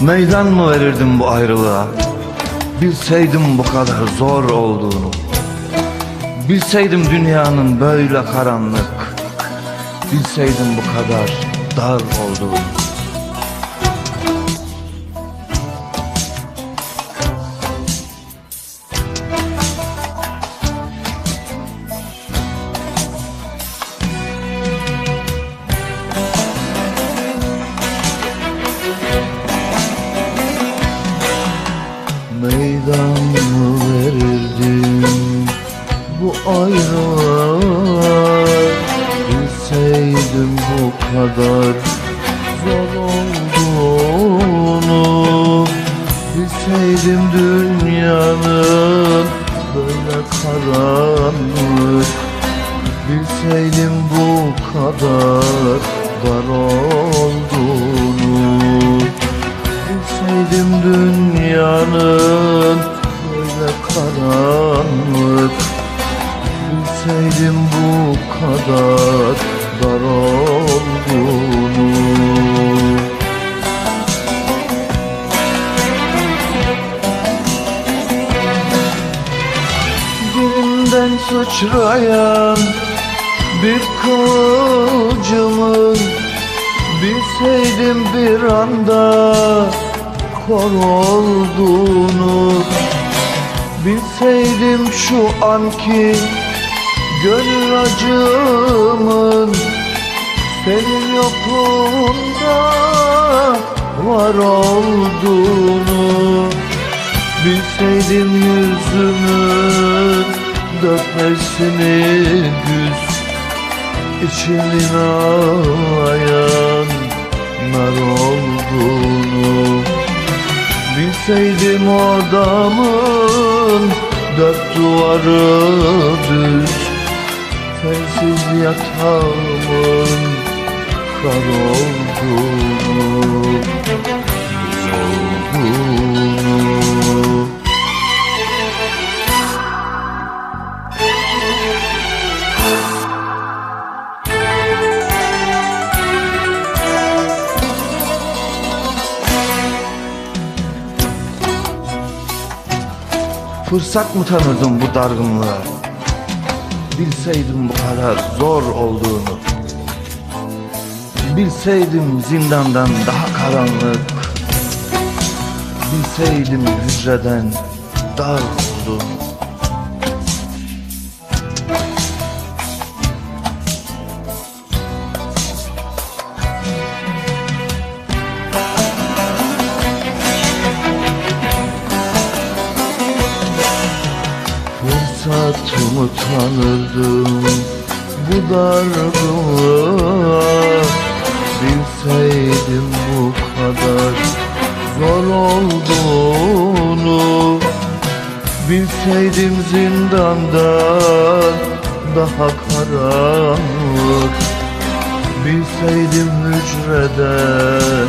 Meydan mı verirdim bu ayrılığa? Bilseydim bu kadar zor olduğunu. Bilseydim dünyanın böyle karanlık. Bilseydim bu kadar dar olduğunu. Bilseydim dünyanın böyle karanlık. Bilseydim bu kadar dar olduğunu. Bilseydim dünyanın böyle karanlık sıçrayan bir kılıcımın Bilseydim bir anda kor olduğunu Bilseydim şu anki gönül acımın Senin yokluğunda var olduğunu Bilseydim yüzümün dökmesini güz İçimin ağlayan nar olduğunu. Bilseydim odamın dört duvarı düz Sensiz yatağımın kar olduğunu Fırsat mı tanırdım bu dargınlığa? Bilseydim bu kadar zor olduğunu. Bilseydim zindandan daha karanlık. Bilseydim hücreden dar olduğunu Fırsatımı tanırdım bu dargınlığa Bilseydim bu kadar zor olduğunu. Bilseydim zindandan daha karanlık. Bilseydim hücreden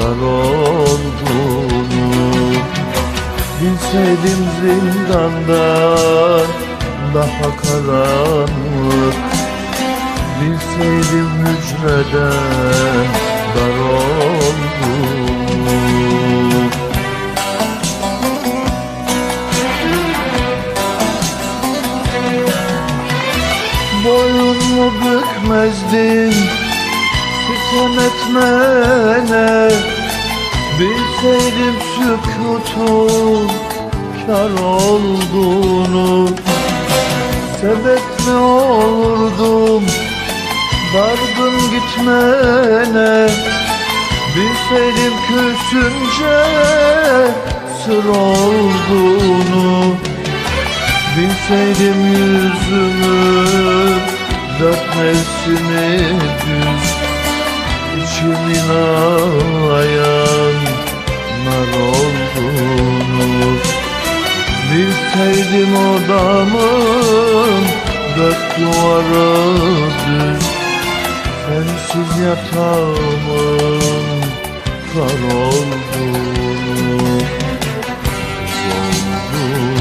dar olduğunu Bilseydim zindandan daha karanlık. Bilseydim hücreden dar olduğunu Boynumu bükmezdim sitem etmene. Bilseydim sükutun kar olduğunu Sebep mi olurdum dargın gitmene Bilseydim küsünce sır olduğunu Bilseydim yüzümün dökmesini düz İçimin ağlayan Serdim odamın dört duvarıdır Sensiz yatağımın kar olduğunu Kız